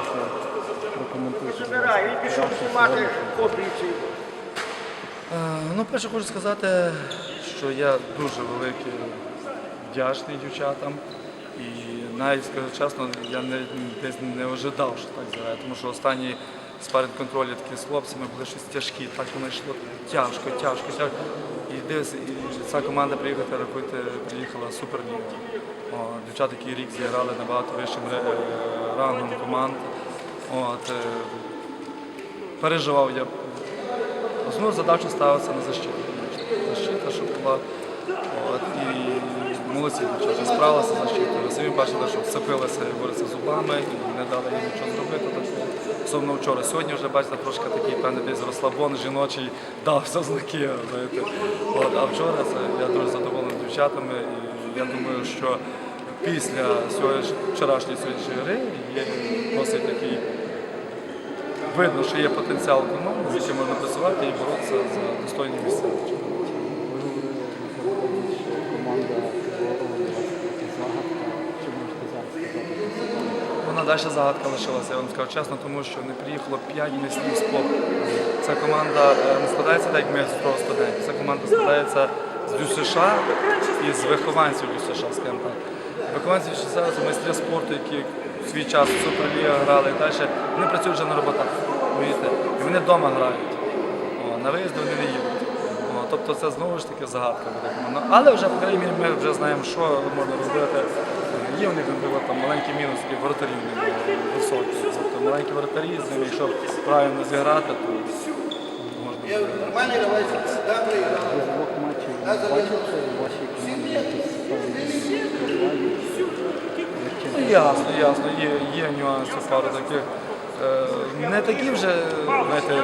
після прокоментуйте. ласка, пішов знімати сьогоднішню. копії ці. Е, Ну, перше хочу сказати, що я дуже великий вдячний дівчатам. І навіть скажу чесно, я не, десь не ожидав, що так зіграє, тому що останні спаринг контролі такі з хлопцями були щось тяжкі, так воно йшло тяжко, тяжко, тяжко. І дивись, і ця команда приїхала, рахуйте, приїхала суперліга. Дівчата, які рік зіграли набагато вищим е, рангом команд. От, е, переживав я Основну задачу ставиться на защиту. Защита, щоб була. От, і молодці дівчата справилися защитою. Самі бачили, що вцепилися, борються зубами і не дали їм нічого зробити. Так, особливо вчора. Сьогодні вже бачите, трошки такий певний десь розслабон жіночий дався знаки. Знаєте. От, а вчора це я дуже задоволений дівчатами. І я думаю, що після вчорашньої сьогоднішньої гри є досить такий видно, що є потенціал команди, з яким можна працювати і боротися за достойні місця. Далі загадка лишилася, я вам скажу чесно, тому що не приїхало 5 міських спорту. Ця команда е, не складається так, як ми з того студентів. Ця команда складається з ДЮСШ і з вихованців ДЮСШ, скажімо так. Вихованці ДЮСШ – це майстри спорту, які в свій час в Суперліга грали і далі. Вони працюють вже на роботах. І вони вдома грають. На виїзди вони не їдуть. Тобто це знову ж таки загадка буде. Ну, але вже, по крайній мірі, ми вже знаємо, що можна робити. Є в них наприклад, там маленький мінус, і воротарів немає високі. Тобто маленькі воротарі, з ними, якщо правильно зіграти, то можна. буде. Нормальний гравець, да, виграв. Ви з двох матчів бачите у вашій команді якісь певні проблеми? Ну, ясно, ясно, є, є нюанси, пару таких. е, Не такі вже знаєте,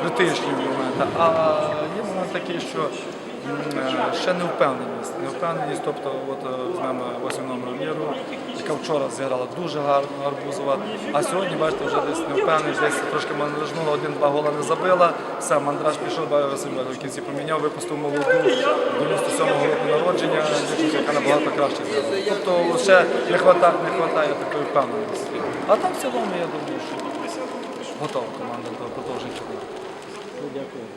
критичні моменти, а є момент такий, що ще невпевненість. Невпевненість, тобто, от е, візьмемо 8 номер Віру, яка вчора зіграла дуже гарно Арбузова, а сьогодні, бачите, вже десь невпевненість, десь трошки мандражнула, один-два гола не забила, все, мандраж пішов, Василь в кінці поміняв, випустив молоду 97-го року народження, яка набагато краще зіграла. Тобто ще не вистачає, не вистачає такої впевненості. А так в цілому я думаю, що готова команда до продовження. Дякую.